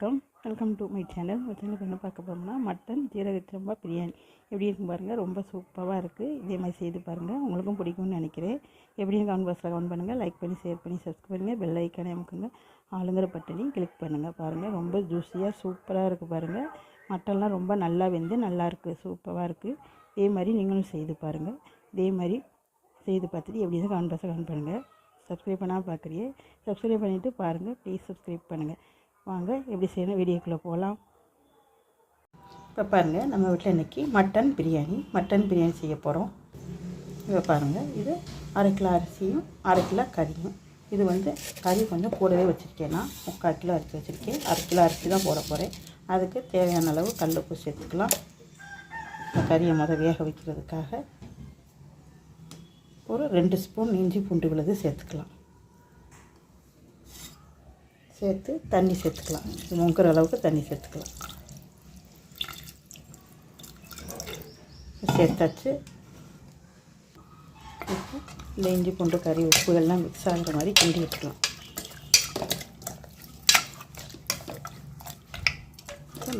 வணக்கம். Welcome to my channel உங்கள் channel என்ன பார்க்க போகிறோம்னா மட்டன் ஜீரக பிரியாணி. எப்படி இருக்கும் பாருங்கள் ரொம்ப சூப்பராக இருக்குது இதே மாதிரி செய்து பாருங்கள் உங்களுக்கும் பிடிக்கும்னு நினைக்கிறேன். எப்படியும் கவுண்ட் பாக்ஸில் கவுண்ட் பண்ணுங்கள் லைக் பண்ணி ஷேர் பண்ணி சப்ஸ்கிரைப் பண்ணுங்கள் பெல் ஐக்கானே அமுக்குங்க. ஆளுங்கிற பட்டனையும் கிளிக் பண்ணுங்கள் பாருங்கள் ரொம்ப ஜூஸியாக சூப்பராக இருக்குது பாருங்கள் மட்டன்லாம் ரொம்ப நல்லா வெந்து நல்லாயிருக்கு சூப்பராக இருக்குது இதே மாதிரி நீங்களும் செய்து பாருங்கள் இதே மாதிரி செய்து பார்த்துட்டு எப்படி தான் கமெண்ட் பாக்ஸில் கவுண்ட் பண்ணுங்கள் சப்ஸ்கிரைப் பண்ணால் பார்க்குறியே சப்ஸ்கிரைப் பண்ணிவிட்டு பாருங்கள் ப்ளீஸ் சப்ஸ்கிரைப் பண்ணுங்கள் வாங்க எப்படி செய்யணும் வீடியோக்குள்ளே போகலாம். இப்போ பாருங்கள் நம்ம வீட்டில் இன்றைக்கி மட்டன் பிரியாணி மட்டன் பிரியாணி செய்ய போகிறோம் இப்போ பாருங்கள் இது அரை கிலோ அரிசியும் அரை கிலோ கறியும். இது வந்து கறி கொஞ்சம் கூடவே வச்சுருக்கேன் நான். முக்கால் கிலோ அரிசி வச்சுருக்கேன். அரை கிலோ அரிசி தான் போட போகிறேன் அதுக்கு தேவையான அளவு கல்லுப்பு சேர்த்துக்கலாம். இந்த கறியை மொதல் வேக வைக்கிறதுக்காக ஒரு ரெண்டு ஸ்பூன் இஞ்சி பூண்டு விழுது சேர்த்துக்கலாம். சேர்த்து தண்ணி சேர்த்துக்கலாம். இது முங்குற அளவுக்கு தண்ணி சேர்த்துக்கலாம். சேர்த்தாச்சு. இப்போ இந்த இஞ்சி பூண்டு கறி உப்புகள்லாம் மிக்ஸ் ஆகிற மாதிரி கிண்டி விட்டுக்கலாம்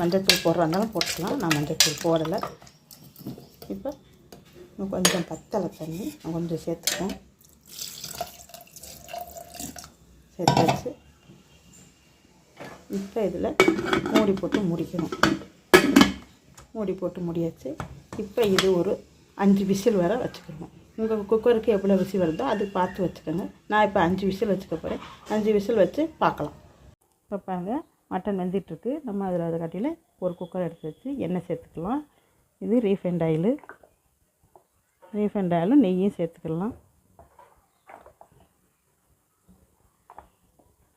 மஞ்சத்தூள் போடுறா இருந்தாலும் போட்டுக்கலாம். நான் மஞ்சத்தூள் போடலை. இப்போ இன்னும் கொஞ்சம் பத்தலை தண்ணி நான் கொஞ்சம் சேர்த்துப்போம். சேர்த்தாச்சு. இப்போ இதில் மூடி போட்டு முடிக்கணும். மூடி போட்டு முடியாச்சு. இப்போ இது ஒரு அஞ்சு விசில் வர வச்சுக்கணும். உங்கள் குக்கருக்கு எவ்வளோ விசில் வருதோ அது பார்த்து வச்சுக்கோங்க. நான் இப்போ அஞ்சு விசில் வச்சுக்க போகிறேன். அஞ்சு விசில் வச்சு பார்க்கலாம். இப்போ பாருங்கள் மட்டன் வெந்துட்டுருக்கு. நம்ம அதில் அதை கட்டியில் ஒரு குக்கர் எடுத்து வச்சு எண்ணெய் சேர்த்துக்கலாம். இது ரீஃபைண்ட் ஆயிலு. ரீஃபைண்ட் ஆயிலும் நெய்யும் சேர்த்துக்கலாம்.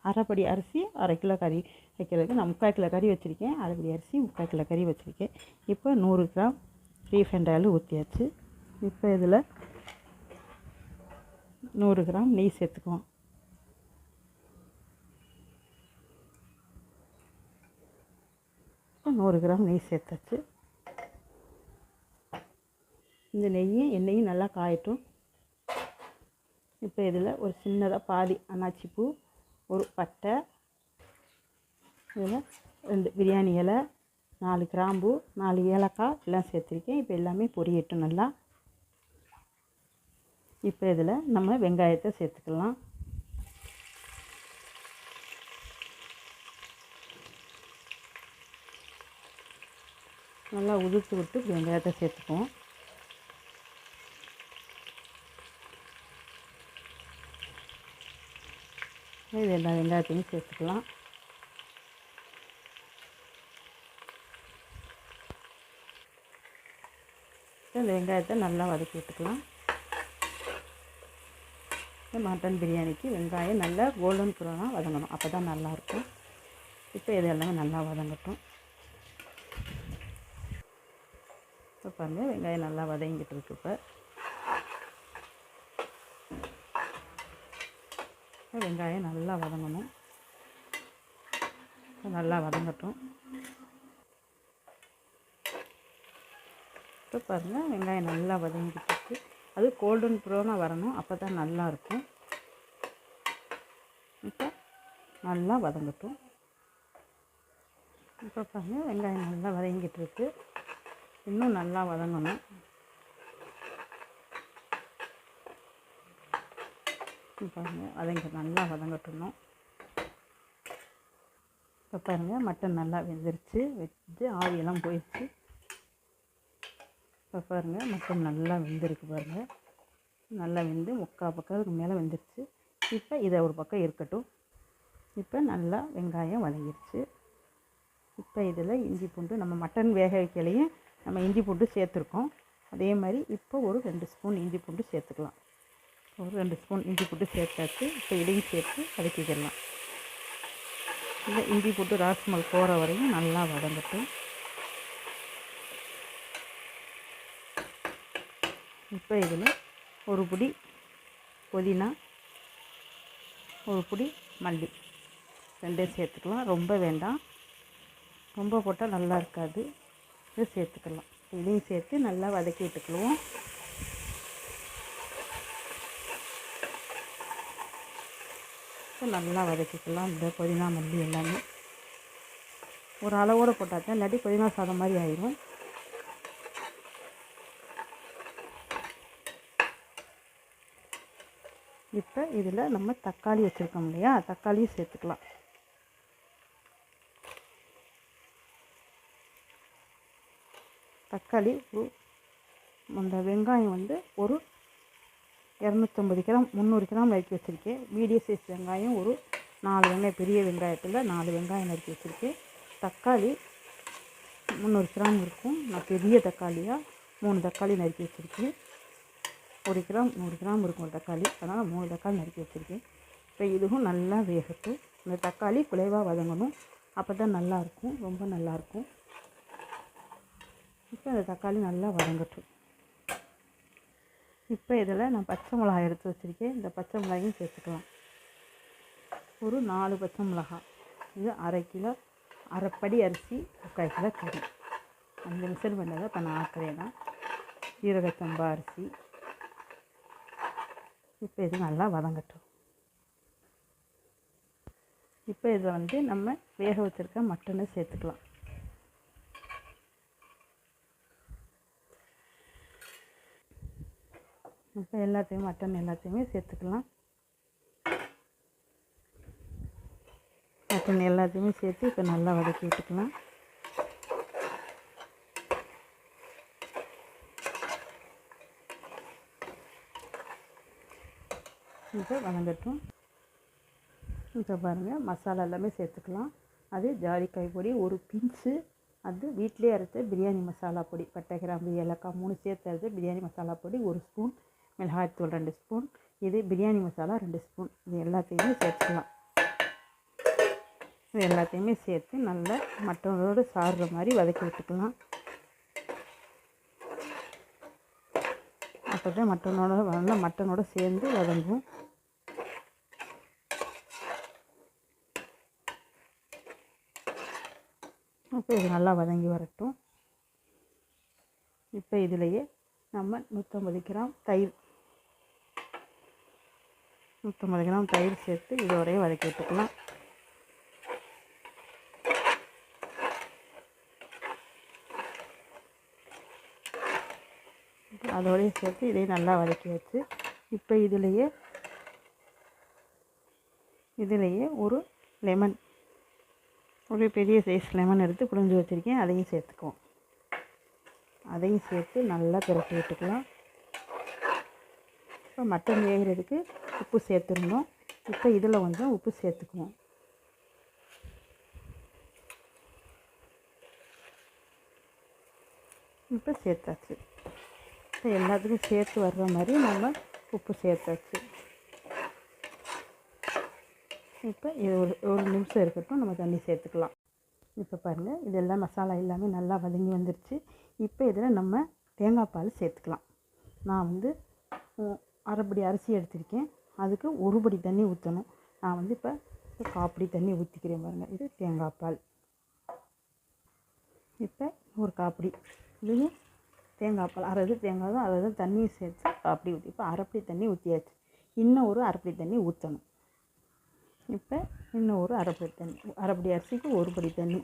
அரைப்படி அரிசி அரை கிலோ கறி. வைக்கிறதுக்கு நான் முக்கால் கிலோ கறி வச்சுருக்கேன். அரைப்படி அரிசி முக்கால் கிலோ கறி வச்சுருக்கேன். இப்போ நூறு கிராம் ரீஃபைண்ட் ஆயில் ஊற்றியாச்சு இப்போ இதில் நூறு கிராம் நெய் சேர்த்துக்குவோம். இப்போ நூறு கிராம் நெய் சேர்த்தாச்சு. இந்த நெய்யும் எண்ணெயும் நல்லா காயட்டும். இப்போ இதில் ஒரு சின்னதாக பாதி அன்னாச்சி பூ ஒரு பட்டை இதில் ரெண்டு பிரியாணி இலை நாலு கிராம்பு நாலு ஏலக்காய் எல்லாம் சேர்த்துருக்கேன். இப்போ எல்லாமே பொரியட்டும் நல்லா. இப்போ இதில் நம்ம வெங்காயத்தை சேர்த்துக்கலாம். நல்லா உதிர்த்து விட்டு வெங்காயத்தை சேர்த்துக்குவோம். இது எல்லா வெங்காயத்தையும் சேர்த்துக்கலாம். இந்த வெங்காயத்தை நல்லா வதக்கி விட்டுக்கலாம். மட்டன் பிரியாணிக்கு வெங்காயம் நல்லா கோல்டன் ப்ரௌனாக வதங்கணும். அப்போ தான் நல்லாயிருக்கும் இப்போ இது எல்லாமே நல்லா வதங்கட்டும். இப்போ பாருங்கள் வெங்காயம் நல்லா வதங்கிட்டு இருக்கு இப்போ வெங்காயம் நல்லா வதங்கணும். நல்லா வதங்கட்டும். இப்போ பாருங்கள் வெங்காயம் நல்லா வதங்கிட்டு இருக்கு அது கோல்டன் ப்ரௌனாக வரணும். அப்போ தான் நல்லாயிருக்கும். இப்போ நல்லா வதங்கட்டும். இப்போ பாருங்கள் வெங்காயம் நல்லா வதங்கிட்டு இருக்கு இன்னும் நல்லா வதங்கணும். பாருங்கள் வதங்க நல்லா வதங்கட்டணும் இப்போ பாருங்கள் மட்டன் நல்லா வெந்துருச்சு. வச்சு ஆவியெல்லாம் போயிடுச்சு. இப்போ பாருங்கள் மட்டன் நல்லா வெந்திருக்கு பாருங்கள் நல்லா வெந்து முக்கால் பக்கத்துக்கு மேலே வெந்துருச்சு. இப்போ இதை ஒரு பக்கம் இருக்கட்டும். இப்போ நல்லா வெங்காயம் வதங்கிருச்சு. இப்போ இதில் இஞ்சி பூண்டு நம்ம மட்டன் வேக வைக்கலையும் நம்ம இஞ்சி பூண்டு சேர்த்துருக்கோம். அதே மாதிரி இப்போ ஒரு ரெண்டு ஸ்பூன் இஞ்சி பூண்டு சேர்த்துக்கலாம். ஒரு ரெண்டு ஸ்பூன் இஞ்சி பூண்டு சேர்த்தாச்சு. இப்போ இதையும் சேர்த்து வதக்கிக்கலாம். இல்லை இஞ்சி பூண்டு ராஸ்மல் போகிற வரையும் நல்லா வதங்கட்டும். இப்போ இதில் ஒரு பிடி புதினா ஒரு பிடி மல்லி. ரெண்டையும் சேர்த்துக்கலாம். ரொம்ப வேண்டாம். ரொம்ப போட்டால் நல்லா இருக்காது. இது சேர்த்துக்கலாம். இதையும் சேர்த்து நல்லா வதக்கி விட்டுக்குவோம். நல்லா வதக்கிக்கலாம். இந்த புதினா மல்லி எல்லாமே. ஒரு அளவோடு போட்டால் தான் இல்லாட்டி புதினா சாதம் மாதிரி ஆயிடும் இப்போ இதில் நம்ம தக்காளி வச்சுருக்கோம் இல்லையா? தக்காளியும் சேர்த்துக்கலாம். தக்காளி ஒரு அந்த வெங்காயம் வந்து ஒரு இரநூத்தம்பது கிராம் முந்நூறு கிராம் நறுக்கி வச்சுருக்கேன். மீடியம் சைஸ் வெங்காயம் ஒரு நாலு வெங்காயம் பெரிய வெங்காயத்தில் நாலு வெங்காயம் நறுக்கி வச்சுருக்கேன். தக்காளி முந்நூறு கிராம் இருக்கும். நான் பெரிய தக்காளியாக மூணு தக்காளி நறுக்கி வச்சுருக்கேன். ஒரு கிராம் நூறு கிராம் இருக்கும் ஒரு தக்காளி. அதனால் மூணு தக்காளி நறுக்கி வச்சுருக்கேன். இப்போ இதுவும் நல்லா வேகட்டும். இந்த தக்காளி குலைவாக வதங்கணும். அப்போ தான் நல்லாயிருக்கும் ரொம்ப நல்லாயிருக்கும் இப்போ இந்த தக்காளி நல்லா வதங்கட்டும். இப்போ இதில் நான் பச்சை மிளகாய் எடுத்து வச்சுருக்கேன். இந்த பச்சை மிளகாயும் சேர்த்துக்கலாம். ஒரு நாலு பச்சை மிளகாய் இது அரை கிலோ அரைப்படி அரிசி முக்கால் கிலோ கறி. அஞ்சு விசில் பண்ணதை இப்போ நான் ஆக்குறேன்னா. ஜீரகச்சம்பா அரிசி இப்போ இது நல்லா வதங்கட்டும். இப்போ இதில் வந்து நம்ம வேக வச்சுருக்க மட்டனை சேர்த்துக்கலாம். இப்போ எல்லாத்தையும் மட்டன் எல்லாத்தையுமே சேர்த்துக்கலாம். மட்டன் எல்லாத்தையுமே சேர்த்து இப்போ நல்லா வதக்கி விட்டுக்கலாம். இப்போ வதங்கட்டும் இப்போ பாருங்கள் மசாலா எல்லாமே சேர்த்துக்கலாம். அது ஜாதிக்காய் பொடி ஒரு பிஞ்சு. அது வீட்டிலே அரைச்ச பிரியாணி மசாலா பொடி பட்டை கிராம்பு ஏலக்காய் மூணு சேர்த்து அரைச்ச பிரியாணி மசாலா பொடி ஒரு ஸ்பூன் மிளகாய்த்தூள் ரெண்டு ஸ்பூன் இது பிரியாணி மசாலா ரெண்டு ஸ்பூன். இது எல்லாத்தையுமே சேர்த்துக்கலாம். இது எல்லாத்தையுமே சேர்த்து நல்லா மட்டனோடு சாடுற மாதிரி வதக்கி விட்டுக்கலாம். அப்போ தான் மட்டனோட நல்லா மட்டனோட சேர்ந்து வதங்கும். இப்போ இது நல்லா வதங்கி வரட்டும். இப்போ இதிலையே நம்ம நூற்றம்பது கிராம் தயிர். நூற்றம்பது கிராம் தயிர் சேர்த்து இதோடய வதக்கி விட்டுக்கலாம். அதோடய சேர்த்து இதை நல்லா வதக்கி வச்சு இப்போ இதிலையே இதிலையே ஒரு லெமன் ஒரு பெரிய சைஸ் லெமன் எடுத்து புழிஞ்சு வச்சுருக்கேன். அதையும் சேர்த்துக்குவோம். அதையும் சேர்த்து நல்லா பிறக்கி விட்டுக்கலாம். இப்போ மட்டன் வேகிறதுக்கு உப்பு சேர்த்துருந்தோம் இப்போ இதில் கொஞ்சம் உப்பு சேர்த்துக்குவோம். இப்போ சேர்த்தாச்சு. இப்போ எல்லாத்துக்கும் சேர்த்து வர்ற மாதிரி நம்ம உப்பு சேர்த்தாச்சு. இப்போ இது ஒரு ஒரு நிமிஷம் இருக்கட்டும் நம்ம தண்ணி சேர்த்துக்கலாம். இப்போ பாருங்கள் இதெல்லாம் மசாலா எல்லாமே நல்லா வதங்கி வந்துருச்சு. இப்போ இதில் நம்ம தேங்காய் பால் சேர்த்துக்கலாம். நான் வந்து அரைப்படி அரிசி எடுத்திருக்கேன். அதுக்கு ஒரு படி தண்ணி ஊற்றணும் நான் வந்து இப்போ காப்படி தண்ணி ஊற்றிக்கிறேன் பாருங்கள் இது தேங்காய் பால். இப்போ ஒரு காப்படி இதுவும் தேங்காய் பால் அரை தேங்காய் தான் அரை தண்ணியும் சேர்த்து காப்படி ஊற்றி இப்போ அரைப்படி தண்ணி ஊற்றியாச்சு இன்னும் ஒரு அரைப்படி தண்ணி ஊற்றணும் இப்போ இன்னும் ஒரு அரைப்படி தண்ணி அரைப்படி அரிசிக்கு ஒரு படி தண்ணி.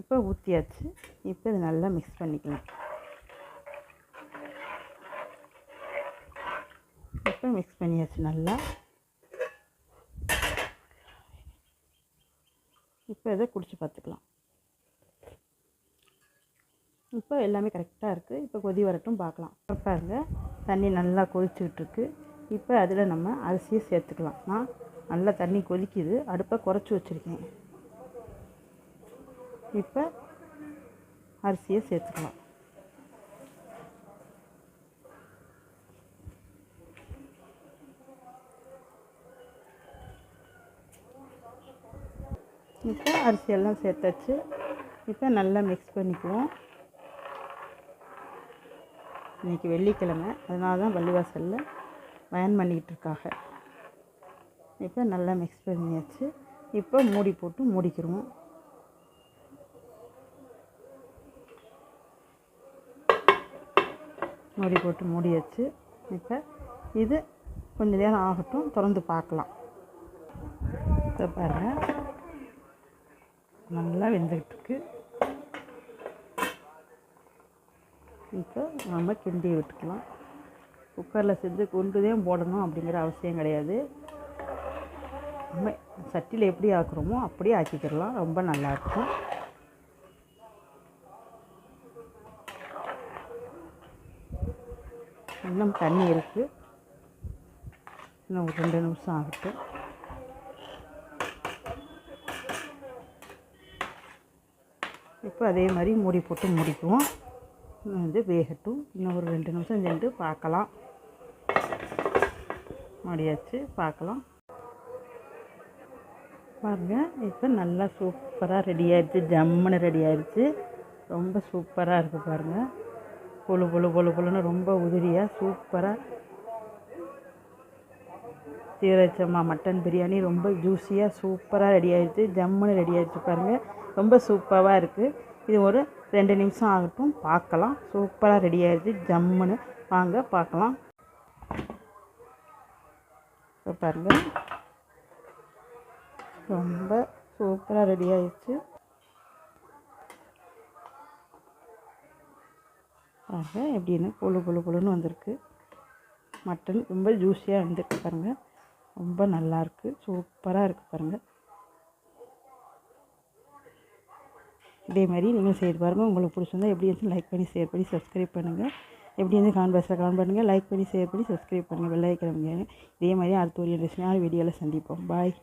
இப்போ ஊற்றியாச்சு இப்போ இது நல்லா மிக்ஸ் பண்ணிக்கலாம் இப்போ மிக்ஸ் பண்ணியாச்சு நல்லா. இப்போ இதை குடிச்சு பார்த்துக்கலாம். இப்போ எல்லாமே கரெக்டாக இருக்குது இப்போ கொதி வரட்டும் பார்க்கலாம். பாருங்கள் தண்ணி நல்லா கொதிச்சுக்கிட்டுருக்கு இப்போ அதில் நம்ம அரிசியை சேர்த்துக்கலாம். நான் நல்லா தண்ணி கொதிக்குது. அடுப்பை குறைச்சி வச்சுருக்கேன். இப்போ அரிசியை சேர்த்துக்கலாம். இப்போ அரிசியெல்லாம் சேர்த்தாச்சு. இப்போ நல்லா மிக்ஸ் பண்ணிக்குவோம். இன்றைக்கி வெள்ளிக்கிழமை. அதனால தான் பள்ளிவாசலில் பயன் பண்ணிக்கிட்டு இருக்காங்க. இப்போ நல்லா மிக்ஸ் பண்ணியாச்சு. இப்போ மூடி போட்டு மூடிக்கிறோம். மூடி போட்டு மூடியாச்சு. இப்போ இது கொஞ்ச நேரம் ஆகட்டும் திறந்து பார்க்கலாம். இப்போ பாருங்கள் நல்லா வெந்துக்கிட்டு இருக்கு. இப்போ நம்ம கிண்டி விட்டுக்கலாம். குக்கரில் செஞ்சு கொண்டு தான் போடணும் அப்படிங்கிற அவசியம் கிடையாது. நம்ம சட்டியில் எப்படி ஆக்குறோமோ அப்படியே ஆக்கிக்கிறலாம். ரொம்ப நல்லாயிருக்கும் இன்னும் தண்ணி இருக்குது இன்னும் ஒரு ரெண்டு நிமிஷம் ஆகட்டும். இப்போ அதே மாதிரி மூடி போட்டு முடிக்குவோம். இன்னும் வந்து வேகட்டும். இன்னும் ஒரு ரெண்டு நிமிஷம் சென்று பார்க்கலாம். முடியாச்சு பார்க்கலாம். பாருங்கள் இப்போ நல்லா சூப்பராக ரெடி ஆயிடுச்சு. ஜம்முன்னு ரெடி ஆயிடுச்சு. ரொம்ப சூப்பராக இருக்குது பாருங்கள் பொழு பொழு பொழு பொழுன்னு ரொம்ப உதிரியாக சூப்பராக சீரச்சம்மா மட்டன் பிரியாணி ரொம்ப ஜூஸியாக சூப்பராக ரெடி ஆயிடுச்சு. ஜம்முன்னு ரெடி ஆயிடுச்சு பாருங்கள் ரொம்ப சூப்பராக இருக்குது இது ஒரு ரெண்டு நிமிஷம் ஆகட்டும். பார்க்கலாம் சூப்பராக ரெடி ஆயிடுச்சு. ஜம்முன்னு. வாங்க பார்க்கலாம் இப்போ பாருங்கள் ரொம்ப சூப்பராக ரெடி ஆயிடுச்சு. பாருங்க எப்படின்னு கொழு கொழு கொழுன்னு வந்திருக்கு. மட்டன் ரொம்ப ஜூஸியாக வந்துருக்கு பாருங்கள் ரொம்ப நல்லாயிருக்கு சூப்பராக இருக்குது பாருங்கள் இதே மாதிரி நீங்கள் செய்து பாருங்கள் உங்களுக்கு பிடிச்சிருந்தா எப்படி இருந்து லைக் பண்ணி ஷேர் பண்ணி சப்ஸ்கிரைப் பண்ணுங்கள் எப்படி இருந்து கமெண்ட் பாக்ஸில் பண்ணுங்கள் லைக் பண்ணி ஷேர் பண்ணி சப்ஸ்கிரைப் பண்ணுங்கள் வெள்ளைக்கிழமைங்க இதே மாதிரி அடுத்த ஒரு இன்ட்ரெஸ்டிங்கான வீடியோவில் சந்திப்போம். பாய்